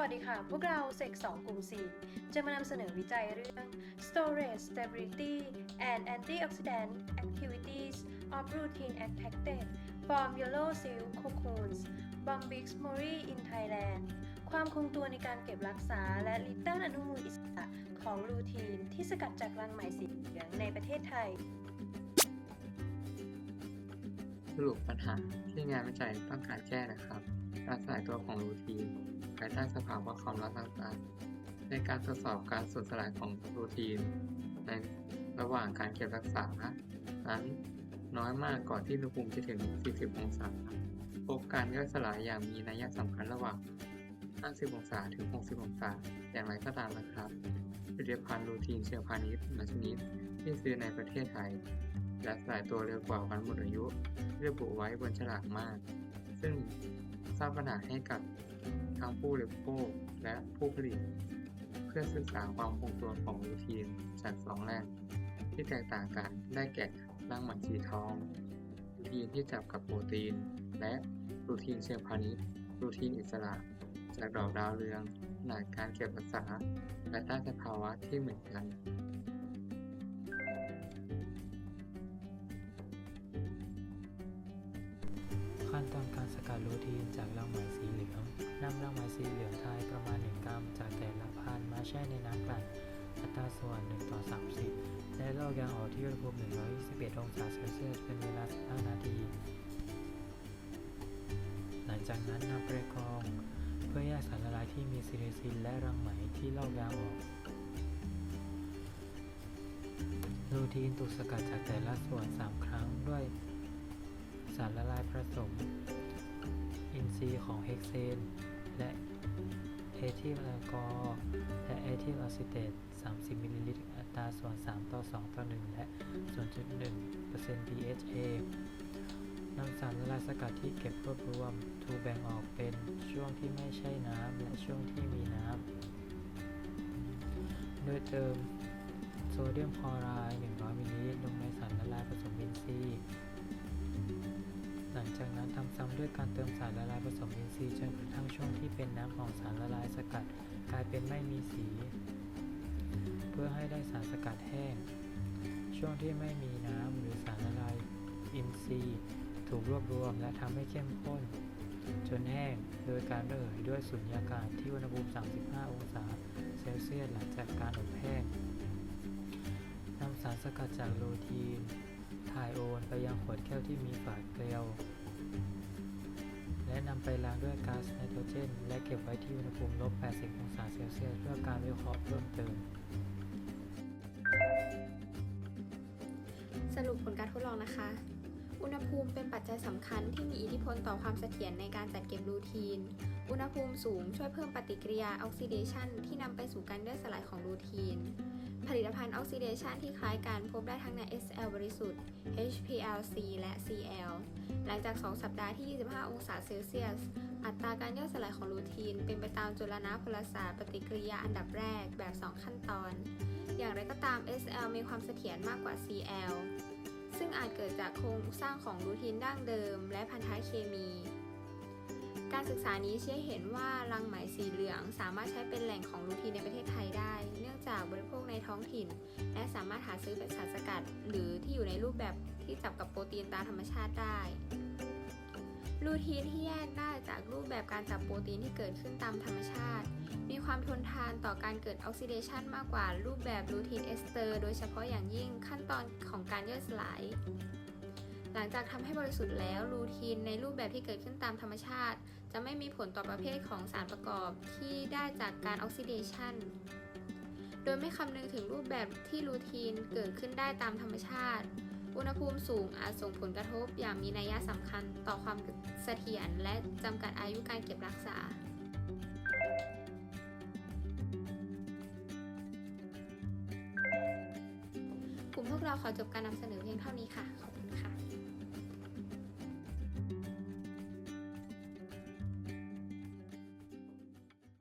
วัสดีค่ะ พวกเราเซก2กลุ่ม 4 จะมานำเสนอวิจัยเรื่อง storage stability and antioxidant activities of routine extracted from yellow seal cocoons Bombyx mori in Thailand ความคงตัวในการเก็บรักษาและลิตเติ้ลอนุมูลอิสระของรูทีนที่สกัดจากรังไหมสีเหลืองในประเทศไทย สรุปปัญหาที่งานวิจัยต้องการแก้นะครับ การสลายตัวของรูทีน ภายใต้สภาวะความร้อนต่างๆ ในการตรวจสอบการสูญสลายของรูทีน ในระหว่างการเก็บรักษานั้นน้อยมากก่อนที่อุณหภูมิจะถึง 40 องศา พบการย่อยสลายอย่างมีนัยสำคัญระหว่าง 50 องศาถึง 60 องศา อย่างไรก็ตามนะครับผลิตภัณฑ์รูทีนเชิงพาณิชย์บาชนิดที่ซื้อในประเทศไทย และสลายตัวเร็วกว่าวันหมดอายุที่ระบุไว้บนฉลากมาก ซึ่งสร้างปัญหาให้กับ ทั้งผู้บริโภคและผู้ผลิต เพื่อศึกษาความคงตัวของรูทีนจากสองแหล่งที่แตกต่างกันได้แก่รังหมันสีทอง รูทีนที่จับกับโปรตีน และรูทีนเชิงพาณิชย์รูทีนอิสระ จากดอกดาวเรืองขนาดการเก็บรักษา และต้สภาวะที่เหมือนกันขั้นตอนการสกัดรูทีนจากรังหมสีเหลือง นำรังไหมสีเหลืองไทยประมาณ 1 กรัม จากแต่ละพันมาแช่ในน้ำกลั่นอัตราส่วน 1 ต่อ 30 และลอกยางออกที่อุณหภูมิ 121 องศาเซลเซียสเป็นเวลา 15 นาที หลังจากนั้นนำไปกรองเพื่อแยกสารละลายที่มีซิลิซินและรังไหมที่ลอกยางออกรูทีนถูกสกัดจากแต่ละส่วน 3 ครั้งด้วยสารละลายผสม อินทรีย์ของเฮกเซน และเอทิลแอลกอฮอล์และเอทิลอะซิเตต30 มิลลิลิตร อัตราส่วน 3 ต่อ 2 ต่อ 1 และ 0.1% DHA นำสารละลายสกัดที่เก็บรวบรวมถูกแบ่งออกเป็นช่วงที่ไม่ใช่น้ำและช่วงที่มีน้ำ โดยเติมโซเดียมคลอไรด์100 มิลลิลิตรลง ซ้ำด้วยการเติมสารละลายผสมอินทรีย์จนกระทั่งช่วงที่เป็นน้ำของสารละลายสกัด กลายเป็นไม่มีสี เพื่อให้ได้สารสกัดแห้ง ช่วงที่ไม่มีน้ำหรือสารละลายอินทรีย์ ถูกรวบรวมและทำให้เข้มข้น จนแห้งโดยการระเหยด้วยสุญญากาศที่อุณหภูมิ 35 องศาเซลเซียสหลังจากการอบแห้งนำสารสกัดจากโรทีนถ่ายโอนไปยังขวดแก้วที่มีฝาเกลียว และนำไปล้างด้วยก๊าซไนโตรเจน และเก็บไว้ที่อุณหภูมิลบ 80 องศาเซลเซียสเพื่อการวิเคราะห์เพิ่มเติม สรุปผลการทดลองนะคะ อุณหภูมิเป็นปัจจัยสำคัญที่มีอิทธิพลต่อความเสถียรในการจัดเก็บรูทีน อุณหภูมิสูงช่วยเพิ่มปฏิกิริยาออกซิเดชันที่นำไปสู่การย่อยสลายของรูทีน ผลิตภัณฑ์ออกซิเดชันที่คล้ายกันพบได้ทั้งใน SL บริสุทธิ์ HPLC และ CL หลังจาก 2 สัปดาห์ที่ 25 องศาเซลเซียส อัตราการย่อยสลายของรูทีน เป็นไปตามจุลนาพลศาสตร์ปฏิกิริยาอันดับแรกแบบ 2 ขั้นตอน อย่างไรก็ตาม SL มีความเสถียรมากกว่า CL ซึ่งอาจเกิดจากโครงสร้างของรูทีนดั้งเดิม และพันธะเคมี การศึกษานี้ชี้ให้เห็นว่ารังไหมสีเหลือง สามารถใช้เป็นแหล่งของรูทีนในประเทศไทยได้ เนื่องจากบริโภคในท้องถิ่น และสามารถหาซื้อเป็นสารสกัด หรือที่อยู่ในรูปแบบที่จับกับโปรตีนตามธรรมชาติได้รูทีนที่แยกได้จากรูปแบบการจับโปรตีนที่เกิดขึ้นตามธรรมชาติ มีความทนทานต่อการเกิดออกซิเดชันมากกว่ารูปแบบรูทีนเอสเตอร์ โดยเฉพาะอย่างยิ่งขั้นตอนของการย่อยสลาย หลังจากทำให้บริสุทธิ์แล้วรูทีนในรูปแบบที่เกิดขึ้นตามธรรมชาติ จะไม่มีผลต่อประเภทของสารประกอบที่ได้จากการออกซิเดชันโดยไม่คำนึงถึงรูปแบบที่รูทีนเกิดขึ้นได้ตามธรรมชาติ อุณหภูมิสูงอาจส่งผลกระทบอย่างมีนัยสำคัญต่อความเสถียรและจำกัดอายุการเก็บรักษากลุ่มพวกเราขอจบการนำเสนอเพียงเท่านี้ค่ะ ขอบคุณค่ะ